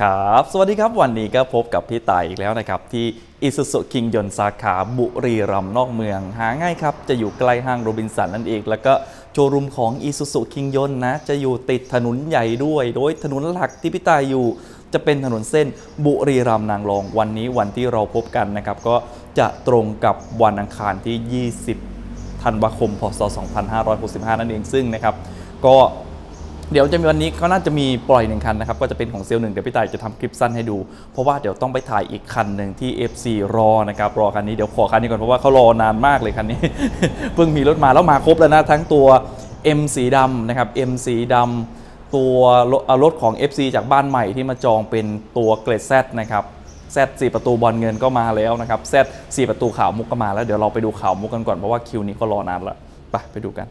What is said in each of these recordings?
ครับสวัสดีครับวันนี้ก็พบกับพี่ต่ายอีกแล้วนะครับ ที่อิสุสุคิงยนสาขาบุรีรัมย์นอกเมือง หาง่ายครับ จะอยู่ใกล้ห้างโรบินสันนั่นเอง แล้วก็โชว์รูมของอิสุสุคิงยนนะ จะอยู่ติดถนนใหญ่ด้วย โดยถนนหลักที่พี่ต่ายอยู่ จะเป็นถนนเส้นบุรีรัมย์นางรองวันนี้วันที่เราพบกันนะครับ ก็จะตรงกับวันอังคารที่ 20ธันวาคมพศ2565 นั่นเองซึ่งนะครับก็ เดี๋ยวจะมีวันนี้ก็น่าจะมีปล่อยหนึ่งคันนะครับ ก็จะเป็นของเซลล์หนึ่งเดี๋ยวพี่ต่ายจะทำคลิปสั้นให้ดู เพราะว่าเดี๋ยวต้องไปถ่ายอีกคันหนึ่งที่ FC รอนะครับ รอคันนี้เดี๋ยวขอคันนี้ก่อนเพราะว่าเขารอนานมากเลยคันนี้ เพิ่งมีรถมาแล้วมาครบแล้วนะทั้งตัว M สีดำนะครับ M สีดำตัวรถของ FC จากบ้านใหม่ที่มาจองเป็นตัวเกรด Z นะครับ Z 4ประตูบอลเงินก็มาแล้วนะครับ Z 4ประตูขาวมุกก็มาแล้วเดี๋ยวเราไปดูขาวมุกกันก่อนเพราะว่าคิวนี้ก็รอนานแล้วไปไปดูกัน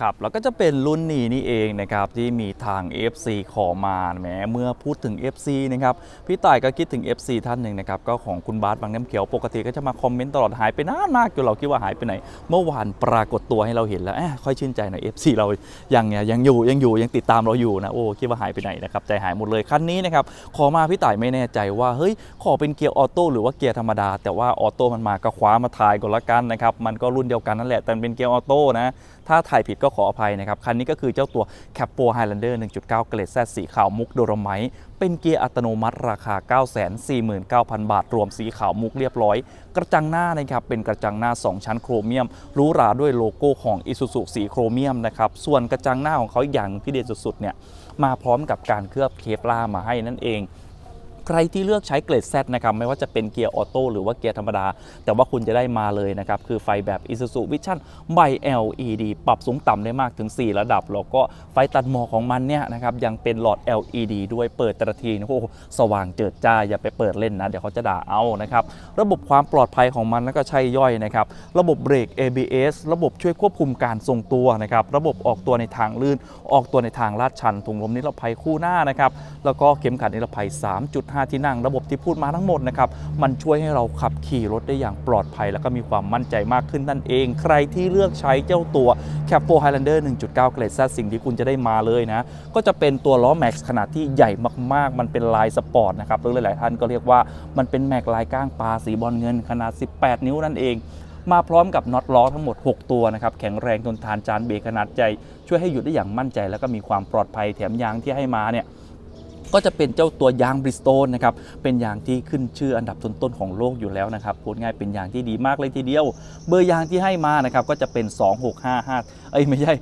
ครับแล้วก็จะเป็นรุ่นนี้นี่เองนะครับที่มีทาง FC ขอมาแหมเมื่อพูดถึง FC นะครับพี่ต่ายก็คิดถึง FC ท่านหนึ่งนะครับก็ของคุณบาสบางน้ำเขียวปกติก็จะมาคอมเมนต์ตลอดหายไปนานมากจนเราคิดว่าหายไปไหน เมื่อวานปรากฏตัวให้เราเห็นแล้วเอ้ค่อยชื่นใจหน่อย FC เรายังเนี่ยยังอยู่ยังอยู่ยังติดตามเราอยู่นะโอ้คิดว่าหายไปไหนนะครับใจหายหมดเลยคันนี้นะครับขอมาพี่ต่ายไม่แน่ใจว่าเฮ้ยขอเป็นเกียร์ออโต้หรือว่าเกียร์ธรรมดา แต่ว่าออโต้มันมาก็คว้ามาทายก่อนละกันนะครับมันก็รุ่นเดียวกันนั่นแหละแต่เป็นเกียร์ออโต้นะ ถ้าถ่ายผิดก็ขออภัยนะครับ คันนี้ก็คือเจ้าตัว c a p o Highlander 1.9 เกรดแซสีขาวมุกโดรไมต์เป็นเกียร์อัตโนมัติราคา 949,000 บาท รวมสีขาวมุกเรียบร้อย กระจังหน้านะครับ เป็นกระจังหน้า 2 ชั้นโครเมียมหรูหราด้วยโลโก้ของ Isuzu สีโครเมียมนะครับ ส่วนกระจังหน้าของเขาอย่างที่เด่นสุดๆเนี่ยมาพร้อมกับการเคลือบเคปลามาให้นั่นเอง ใครที่เลือกใช้เกรด Z นะครับไม่ว่าจะเป็นเกียร์ออโต้หรือว่าเกียร์ธรรมดา แต่ว่าคุณจะได้มาเลยนะครับ คือไฟแบบ Isuzu Vision by LED ปรับสูงต่ำได้มากถึง 4 ระดับ แล้วก็ไฟตัดหมอกของมันเนี่ยนะครับยังเป็นหลอด LED ด้วยเปิดแต่ละทีนะโอ้โหสว่างเจิดจ้าอย่าไปเปิดเล่นนะ เดี๋ยวเขาจะด่าเอานะครับ ระบบความปลอดภัยของมันแล้วก็ใช่ย่อยนะครับ ระบบเบรก ABS ระบบช่วยควบคุมการทรงตัวนะครับ ระบบออกตัวในทางลื่น ออกตัวในทางลาดชันถุงลมนิรภัยคู่หน้านะครับแล้วก็เข็มขัดนิรภัย 3.5ที่นั่ง ระบบที่พูดมาทั้งหมดนะครับ มันช่วยให้เราขับขี่รถได้อย่างปลอดภัย แล้วก็มีความมั่นใจมากขึ้นนั่นเอง ใครที่เลือกใช้เจ้าตัว c a p 4 Highlander 1.9 เกรดซสิ่งที่คุณจะได้มาเลยนะ ก็จะเป็นตัวล้อแม็กขนาดที่ใหญ่มากๆ มันเป็นลายสปอร์ตนะครับหรือหลายๆท่านก็เรียกว่ามันเป็นแม็กลายก้างปลาสีบอลเงินขนาด 18 นิ้วนั่นเองมาพร้อมกับน็อตล้อทั้งหมด 6 ตัวนะครับ แข็งแรงทนทานจานเบรกขนาดใหญ่ช่วยให้หยุดได้อย่างมั่นใจ แล้วก็มีความปลอดภัยแถมยางที่ให้มาเนี่ย ก็จะเป็นเจ้าตัวยางบริสโตนนะครับ เป็นยางที่ขึ้นชื่ออันดับต้นๆของโลกอยู่แล้วนะครับพูดง่ายเป็นยางที่ดีมากเลยทีเดียว เบอร์ยางที่ให้มานะครับก็จะเป็น 2655 อ้ยไม่ใช่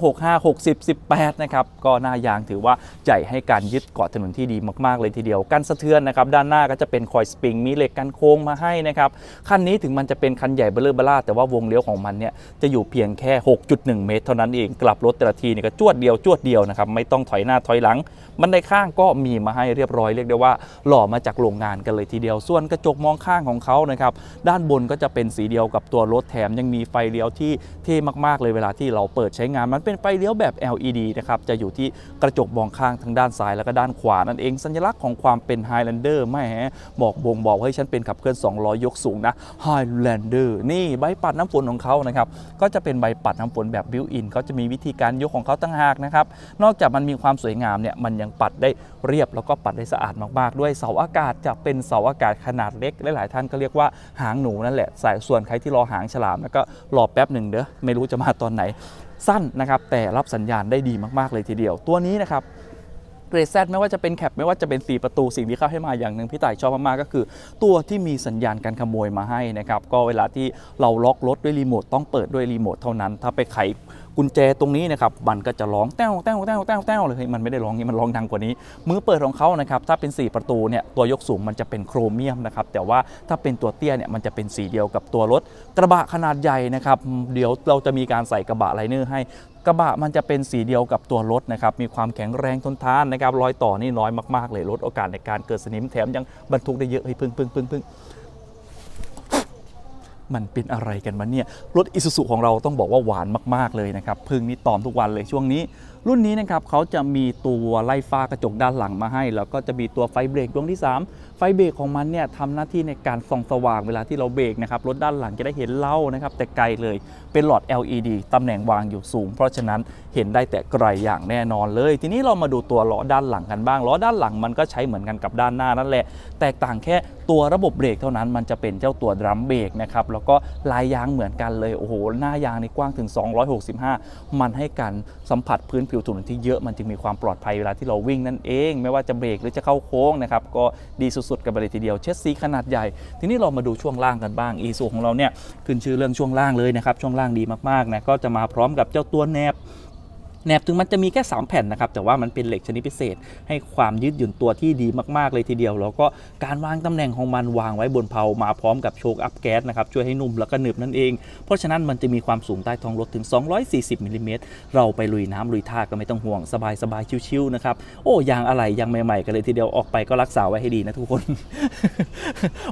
265 60 18 นะครับ ก็หน้ายางถือว่าใหญ่ให้การยึดเกาะถนนที่ดีมากๆ เลยทีเดียว กันสะเทือนนะครับ ด้านหน้าก็จะเป็นคอยสปริง มีเหล็กกันโค้งมาให้นะครับ คันนี้ถึงมันจะเป็นคันใหญ่เบลเลอร์เบล่าแต่ว่าวงเลี้ยวของมันเนี่ยจะอยู่เพียงแค่ 6.1 เมตร เท่านั้นเอง กลับรถแต่ละทีเนี่ยก็จวดเดียวจวดเดียวนะครับ ไม่ต้องถอยหน้าถอยหลังบันไดข้างก็มีมาให้เรียบร้อยเรียกได้ว่า หล่อมาจากโรงงานกันเลยทีเดียว ส่วนกระจกมองข้างของเขานะครับ ด้านบนก็จะเป็นสีเดียวกับตัวรถแถมยังมีไฟเลี้ยวที่เท่มากๆเลยเวลาที่เราเปิดใช้งานมันเป็นไฟเลี้ยวแบบ LED นะครับจะอยู่ที่กระจกมองข้างทั้งด้านซ้ายแล้วก็ด้านขวานั่นเองสัญลักษณ์ของความเป็น Highlander ไม่ฮะบอกบ่งบอกให้ฉันเป็นขับเคลื่อน2ล้อยกสูงนะ Highlander นี่ใบปัดน้ำฝนของเขานะครับก็จะเป็นใบปัดน้ำฝนแบบบิวอินเขาจะมีวิธีการยกของเขาตั้งหากนะครับนอกจากมันมีความสวยงามเนี่ยมันยังปัดได้เรียบแล้วก็ปัดได้สะอาดมากๆ ด้วยเสาอากาศจะเป็นเสาอากาศขนาดเล็กหลายๆท่านก็เรียกว่าหางหนูนั่นแหละสายส่วนใครที่รอหางฉลามแล้วก็รอแป๊บหนึ่งเด้อไม่รู้จะมาตอนไหน สั้นนะครับแต่รับสัญญาณได้ดีมากๆเลยทีเดียว ตัวนี้นะครับเกรดแซไม่ว่าจะเป็นแคปไม่ว่าจะเป็น 4 ประตูสิ่งที่เข้าให้มาอย่างหนึ่งพี่ต่ายชอบมากๆก็คือ ตัวที่มีสัญญาณการขโมยมาให้นะครับก็เวลาที่เราล็อกรถด้วยรีโมทต้องเปิดด้วยรีโมทเท่านั้น ถ้าไปไข กุญแจตรงนี้นะครับมันก็จะร้องแต้วแต้วแต้วแต้วแต้วเลยเฮ้ยมันไม่ได้ร้องนี้มันร้องดังกว่านี้ มือเปิดของเขานะครับถ้าเป็น 4 ประตูเนี่ยตัวยกสูงมันจะเป็นโครเมียมนะครับแต่ว่าถ้าเป็นตัวเตี้ยเนี่ยมันจะเป็นสีเดียวกับตัวรถ กระบะขนาดใหญ่นะครับเดี๋ยวเราจะมีการใส่กระบะไลเนอร์ให้กระบะมันจะเป็นสีเดียวกับตัวรถนะครับ มีความแข็งแรงทนทานนะครับรอยต่อนี่น้อยมากๆเลยลดโอกาสในการเกิดสนิมแถมยังบรรทุกได้เยอะเฮ้ยพึ่งพึ่งพึ่งพึ่ง มันเป็นอะไรกันมาเนี่ยรถอิซูซุของเราต้องบอกว่าหวานมากๆเลยนะครับพึ่งนี่ตอมทุกวันเลยช่วงนี้ รุ่นนี้นะครับเขาจะมีตัวไล่ฟ้ากระจกด้านหลังมาให้ แล้วก็จะมีตัวไฟเบรกดวงที่ 3 ไฟเบรกของมันเนี่ยทำหน้าที่ในการส่องสว่างเวลาที่เราเบรกนะครับรถด้านหลังจะได้เห็นเล่านะครับแต่ไกลเลยเป็นหลอด LED ตำแหน่งวางอยู่สูง เพราะฉะนั้นเห็นได้แต่ไกลอย่างแน่นอนเลย ทีนี้เรามาดูตัวล้อด้านหลังกันบ้างล้อด้านหลังมันก็ใช้เหมือนกันกับด้านหน้านั่นแหละ แตกต่างแค่ตัวระบบเบรกเท่านั้นมันจะเป็นเจ้าตัวดรัมเบรกนะครับแล้วก็ลายยางเหมือนกันเลยโอ้โหหน้ายางในกว้างถึง 265 มันให้การสัมผัสพื้นผิวถนนที่เยอะมันจึงมีความปลอดภัยเวลาที่เราวิ่งนั่นเอง ไม่ว่าจะเบรกหรือจะเข้าโค้งนะครับก็ดีสุดๆ กันไปเลยทีเดียวเชสซีขนาดใหญ่ ทีนี้เรามาดูช่วงล่างกันบ้างอีซูของเราเนี่ยขึ้นชื่อเรื่องช่วงล่างเลยนะครับช่วงล่างดีมากๆนะก็จะมาพร้อมกับเจ้าตัวแนบ แหนบถึงมันจะมีแค่ 3 แผ่นนะครับ แต่ว่ามันเป็นเหล็กชนิดพิเศษ ให้ความยืดหยุ่นตัวที่ดีมากๆเลยทีเดียว แล้วก็การวางตำแหน่งของมันวางไว้บนเพลามาพร้อมกับโชคอัพแก๊สนะครับ ช่วยให้นุ่มแล้วก็หนึบนั่นเอง เพราะฉะนั้นมันจะมีความสูงใต้ท้องรถถึง 240มิลลิเมตรเราไปลุยน้ำลุยท่าก็ไม่ต้องห่วงสบายๆชิวๆนะครับโอ้ยางอะไรยางใหม่ๆกันเลยทีเดียวออกไปก็รักษาไว้ให้ดีนะทุกคน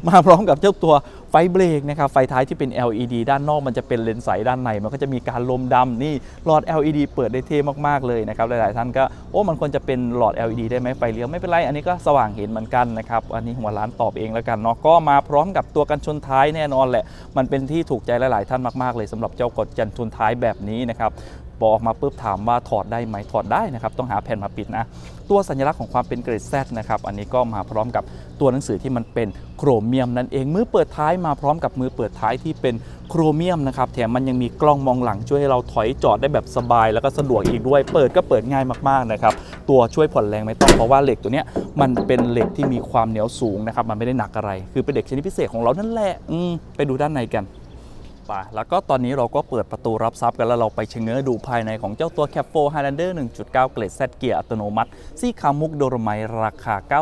มาพร้อมกับเจ้าตัวไฟเบรกนะครับไฟท้ายที่เป็น LED ด้านนอกมันจะเป็นเลนส์ใสด้านในมันก็จะมีการลมดำนี่หลอด LED เปิดได้เทมากๆเลยนะครับหลาย ๆ ท่านก็โอ้มันควรจะเป็นหลอด LED ได้ไหมไฟเลี้ยวไม่เป็นไรอันนี้ก็สว่างเห็นเหมือนกันนะครับอันนี้หัวร้านตอบเองแล้วกันเนาะก็มาพร้อมกับตัวกันชนท้ายแน่นอนแหละ มันเป็นที่ถูกใจหลาย ๆ ท่านมาก ๆ เลยสำหรับเจ้ากดกันชนท้ายแบบนี้นะครับบอกออกมาปุ๊บถามว่าถอดได้ไหมถอดได้นะครับ ต้องหาแผ่นมาปิดนะ ตัวสัญลักษณ์ของความเป็นเกรดแซนะครับ อันนี้ก็มาพร้อมกับตัวหนังสือที่มันเป็นโครเมียมนั่นเอง มือเปิดท้ายมาพร้อมกับมือเปิดท้ายที่เป็น โครเมียมนะครับแถมมันยังมีกล้องมองหลังช่วยให้เราถอยจอดได้แบบสบาย แล้วก็สะดวกอีกด้วย เปิดก็เปิดง่ายมากๆนะครับตัวช่วยผ่อนแรงไม่ต้องเพราะว่าเหล็กตัวเนี้ยมันเป็นเหล็กที่มีความเหนียวสูงนะครับมันไม่ได้หนักอะไร คือเป็นเหล็กชนิดพิเศษของเรานั่นแหละอืมไปดูด้านในกัน ไปแล้วก็ตอนนี้เราก็เปิดประตูรับทรัพย์กันแล้วเราไปเชงเง้อดูภายในของเจ้าตัว Cap 4 Highlander 1.9 เกรด Z เกียร์อัตโนมัติ ซี่คามุกโดรไมราคา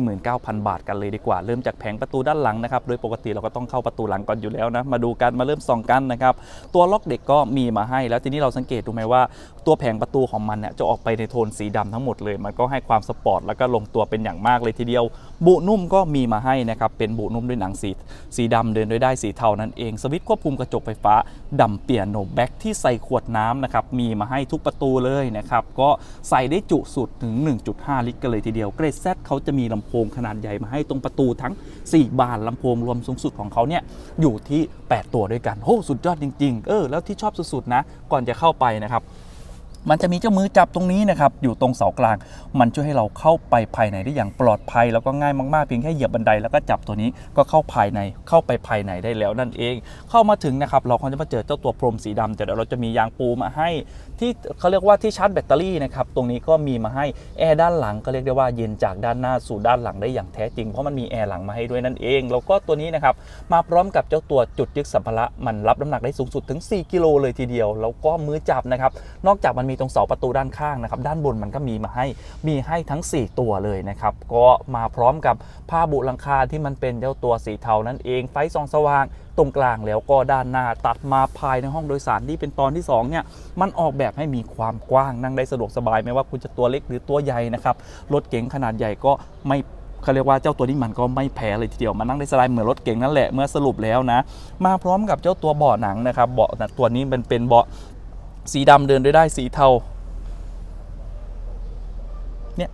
949,000 บาทกันเลยดีกว่า เริ่มจากแผงประตูด้านหลังนะครับ โดยปกติเราก็ต้องเข้าประตูหลังก่อนอยู่แล้วนะ มาดูกันมาเริ่มส่องกันนะครับ ตัวล็อกเด็กก็มีมาให้ แล้วทีนี้เราสังเกตดูไหมว่าตัวแผงประตูของมันเนี่ยจะออกไปในโทนสีดำทั้งหมดเลย มันก็ให้ความสปอร์ตแล้วก็ลงตัวเป็นอย่างมากเลยทีเดียวบุนุ่มก็มีมาให้นะครับ เป็นบุนุ่มด้วยหนังสีสีดำเดินด้วยได้สีเทานั่นเอง สวิตช์ควบคุมกระจกไฟฟ้าดำเปียโนแบ็กที่ใส่ขวดน้ำนะครับ มีมาให้ทุกประตูเลยนะครับ ก็ใส่ได้จุสุดถึง 1.5 ลิตรกันเลยทีเดียว เกรดแซเขาจะมีลำโพงขนาดใหญ่มาให้ตรงประตูทั้ง 4 บานลำโพงรวมสูงสุดของเขาเนี่ยอยู่ที่ 8 ตัวด้วยกันโอ้สุดยอดจริง ๆ เออแล้วที่ชอบสุดๆนะก่อนจะเข้าไปนะครับ มันจะมีเจ้ามือจับตรงนี้นะครับอยู่ตรงเสากลาง มันช่วยให้เราเข้าไปภายในได้อย่างปลอดภัย แล้วก็ง่ายมากๆเพียงแค่เหยียบบันไดแล้วก็จับตัวนี้ก็เข้าภายในเข้าไปภายในได้แล้วนั่นเอง เข้ามาถึงนะครับเราก็จะมาเจอเจ้าตัวพรมสีดำแต่เดี๋ยวเราจะมียางปูมาให้ที่เขาเรียกว่าที่ชาร์จแบตเตอรี่นะครับตรงนี้ก็มีมาให้แอร์ด้านหลังก็เรียกได้ว่าเย็นจากด้านหน้าสู่ด้านหลังได้อย่างแท้จริงเพราะมันมีแอร์หลังมาให้ด้วยนั่นเอง แล้วก็ตัวนี้นะครับมาพร้อมกับเจ้าตัวจุดยึดสัมภาระมันรับน้ำหนักได้สูงสุดถึง 4 กิโลเลยทีเดียว แล้วก็มือจับนะครับนอกจากมันมีตรงเสาประตูด้านข้างนะครับด้านบนมันก็มีมาให้มีให้ทั้ง 4 ตัวเลยนะครับก็มาพร้อมกับผ้าบุหลังคาที่มันเป็นเจ้าตัวสีเทานั่นเองไฟส่องสว่างตรงกลางแล้วก็ด้านหน้าตัดมาภายในห้องโดยสารที่เป็นตอนที่สองเนี่ยมันออกแบบให้มีความกว้างนั่งได้สะดวกสบายไม่ว่าคุณจะตัวเล็กหรือตัวใหญ่นะครับรถเก๋งขนาดใหญ่ก็ไม่เขาเรียกว่าเจ้าตัวนี้มันก็ไม่แพ้เลยทีเดียวมันนั่งได้สบายเหมือนรถเก๋งนั่นแหละเมื่อสรุปแล้วนะ มาพร้อมกับเจ้าตัวเบาะหนังนะครับเบาะตัวนี้มันเป็นเบาะ สีดำเดินได้ได้สีเทาเนี่ย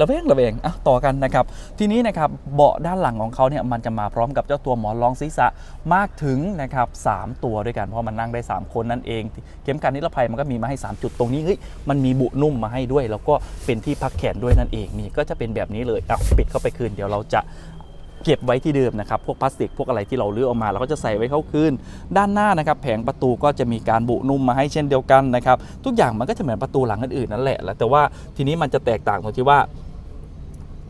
ระแวงระแวงอะต่อกันนะครับ ทีนี้นะครับเบาะด้านหลังของเขาเนี่ยมันจะมาพร้อมกับเจ้าตัวหมอนรองศีรษะมากถึงนะครับสามตัวด้วยกันเพราะมันนั่งได้ 3 คนนั่นเอง เข็มขัดนิรภัยมันก็มีมาให้ 3 จุดตรงนี้เฮ้ยมันมีบุนุ่มมาให้ด้วย แล้วก็เป็นที่พักแขนด้วยนั่นเองนี่ก็จะเป็นแบบนี้เลยอะปิดเข้าไปคืนเดี๋ยวเราจะ เก็บไว้ที่เดิมนะครับ พวกพลาสติกพวกอะไรที่เราเลือกออกมาเราก็จะใส่ไว้เข้าคืนด้านหน้านะครับ แผงประตูก็จะมีการบุนุ่มมาให้เช่นเดียวกันนะครับ ทุกอย่างมันก็จะเหมือนประตูหลังอื่นๆนั่นแหละแล้วแต่ว่าทีนี้มันจะแตกต่างตรงที่ว่า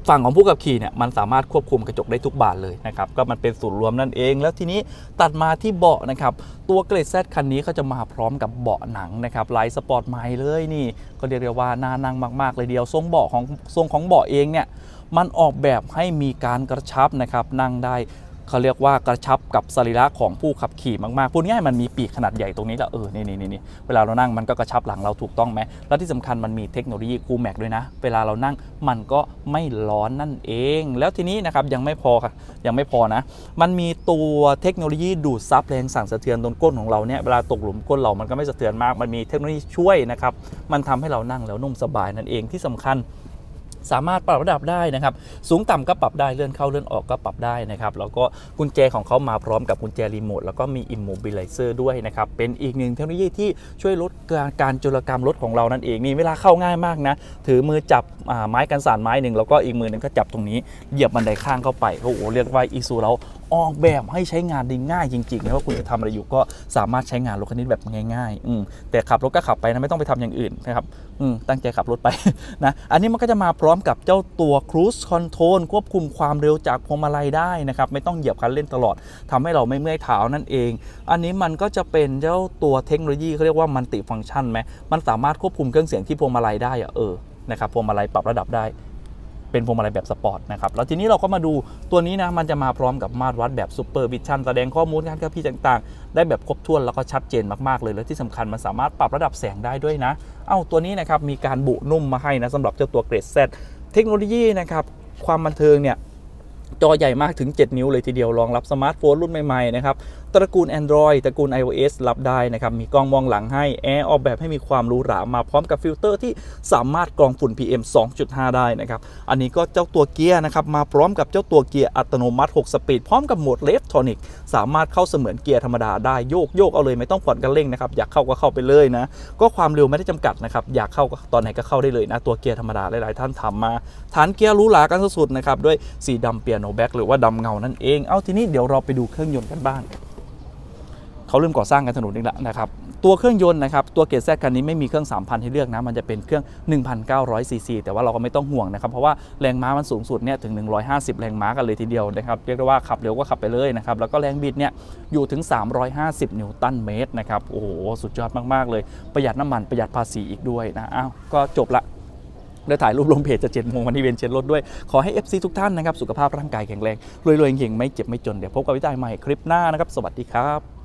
ฝั่งของผู้ขับขี่เนี่ยมันสามารถควบคุมกระจกได้ทุกบานเลยนะครับก็มันเป็นศูนย์รวมนั่นเอง แล้วทีนี้ตัดมาที่เบาะนะครับตัวเกรดแซคันนี้เขาจะมาพร้อมกับเบาะหนังนะครับลายสปอร์ตใหม่เลยนี่ ก็เรียกได้ว่าน่านั่งมากๆเลยเดียวทรงเบาะของทรงของเบาะเองเนี่ย มันออกแบบให้มีการกระชับนะครับนั่งได้เขาเรียกว่ากระชับกับสรีระของผู้ขับขี่มากๆพูดง่ายมันมีปีกขนาดใหญ่ตรงนี้แหละเออนี่นี่นี่เวลาเรานั่งมันก็กระชับหลังเราถูกต้องไหมแล้วที่สำคัญมันมีเทคโนโลยีคูแม็กด้วยนะ เวลาเรานั่งมันก็ไม่ร้อนนั่นเอง แล้วทีนี้นะครับยังไม่พอค่ะยังไม่พอนะ มันมีตัวเทคโนโลยีดูดซับแรงสั่นสะเทือนตรงก้นของเราเนี่ยเวลาตกหลุมก้นเรามันก็ไม่สะเทือนมาก มันมีเทคโนโลยีช่วยนะครับมันทำให้เรานั่งแล้วนุ่มสบายนั่นเองที่สำคัญ สามารถปรับระดับได้นะครับ สูงต่ำก็ปรับได้เลื่อนเข้าเลื่อนออกก็ปรับได้นะครับ แล้วก็กุญแจของเขามาพร้อมกับกุญแจรีโมทแล้วก็มีอิมมูบิลไลเซอร์ด้วยนะครับ เป็นอีกหนึ่งเทคโนโลยีที่ช่วยลดการการโจรกรรมรถของเรานั่นเองนี่เวลาเข้าง่ายมากนะ ถือมือจับไม้กันสานไม้หนึ่งแล้วก็อีกมือหนึงก็จับตรงนี้เหยียบบันไดข้างเข้าไปโอ้โหเรียกว่าอีซูเรา ออกแบบให้ใช้งานได้ง่ายจริงๆนะว่าคุณจะทำอะไรอยู่ก็สามารถใช้งานรถคันนี้แบบง่ายๆอืมแต่ขับรถก็ขับไปนะไม่ต้องไปทำอย่างอื่นนะครับอืมตั้งใจขับรถไปนะอันนี้มันก็จะมาพร้อมกับเจ้าตัว Cruise Control ควบคุมความเร็วจากพวงมาลัยได้นะครับไม่ต้องเหยียบคันเร่งตลอดทำให้เราไม่เมื่อยเท้านั่นเอง อันนี้มันก็จะเป็นเจ้าตัวเทคโนโลยีเขาเรียกว่ามันติฟังก์ชันไหมมันสามารถควบคุมเครื่องเสียงที่พวงมาลัยได้อะเออนะครับพวงมาลัยปรับระดับได้ เป็นพวงมาลัยแบบสปอร์ตนะครับแล้วทีนี้เราก็มาดูตัวนี้นะมันจะมาพร้อมกับมาตรวัดแบบซูเปอร์วิชั่นแสดงข้อมูลการขับขี่ต่างๆ ได้แบบครบถ้วนแล้วก็ชัดเจนมากๆเลย และที่สำคัญมันสามารถปรับระดับแสงได้ด้วยนะ เอ้าตัวนี้นะครับมีการบุนุ่มมาให้นะสำหรับเจ้าตัวเกรด Z เทคโนโลยีนะครับความบันเทิงเนี่ยจอใหญ่มากถึง 7 นิ้วเลยทีเดียวรองรับสมาร์ทโฟนรุ่นใหม่ ๆ นะครับตระกูล Android ตระกูล iOS รับได้นะครับ มีกล้องมองหลังให้แอร์ออกแบบให้มีความหรูหรามาพร้อมกับฟิลเตอร์ที่สามารถกรองฝุ่น PM 2.5 ได้นะครับ อันนี้ก็เจ้าตัวเกียร์นะครับ มาพร้อมกับเจ้าตัวเกียร์อัตโนมัติ 6 สปีด พร้อมกับโหมดเลฟทอนิกสามารถเข้าเสมือนเกียร์ธรรมดาได้โยกโยกเอาเลยไม่ต้องผ่อนกันเร่งนะครับ อยากเข้าก็เข้าไปเลยนะ ก็ความเร็วไม่ได้จำกัดนะครับ อยากเข้าก็ตอนไหนก็เข้าได้เลยนะ ตัวเกียร์ธรรมดาหลาย ๆ ท่านทำมา ฐานเกียร์หรูหรากันสุดๆนะครับ ด้วยสีดำเปียโนแบ็กหรือว่าดำเงานั่นเอง เอาทีนี้เดี๋ยวเราไปดูเครื่องยนต์กันบ้าง เขาเริ่มก่อสร้างกันถนนอีกแล้วนะครับตัวเครื่องยนต์นะครับตัวเกรดแซคันนี้ไม่มีเครื่อง 3,000 ให้เลือกนะมันจะเป็นเครื่อง 1,900ซีซีแต่ว่าเราก็ไม่ต้องห่วงนะครับเพราะว่าแรงม้ามันสูงสุดเนี่ยถึง 150 แรงม้ากันเลยทีเดียวนะครับเรียกได้ว่าขับเร็วก็ขับไปเลยนะครับแล้วก็แรงบิดเนี่ยอยู่ถึง 350 นิวตันเมตรนะครับโอ้โหสุดยอดมากๆเลยประหยัดน้ำมันประหยัดภาษีอีกด้วยนะอ้าวก็จบละได้ถ่ายรูปลงเพจจะเจ็ดโมงวันที่เวนเชนรถด้วย ขอให้ FC ทุกท่านนะครับ สุขภาพร่างกายแข็งแรง รวยๆเก่งๆไม่เจ็บไม่จน เดี๋ยวพบกับวิจัยใหม่คลิปหน้านะครับ สวัสดีครับ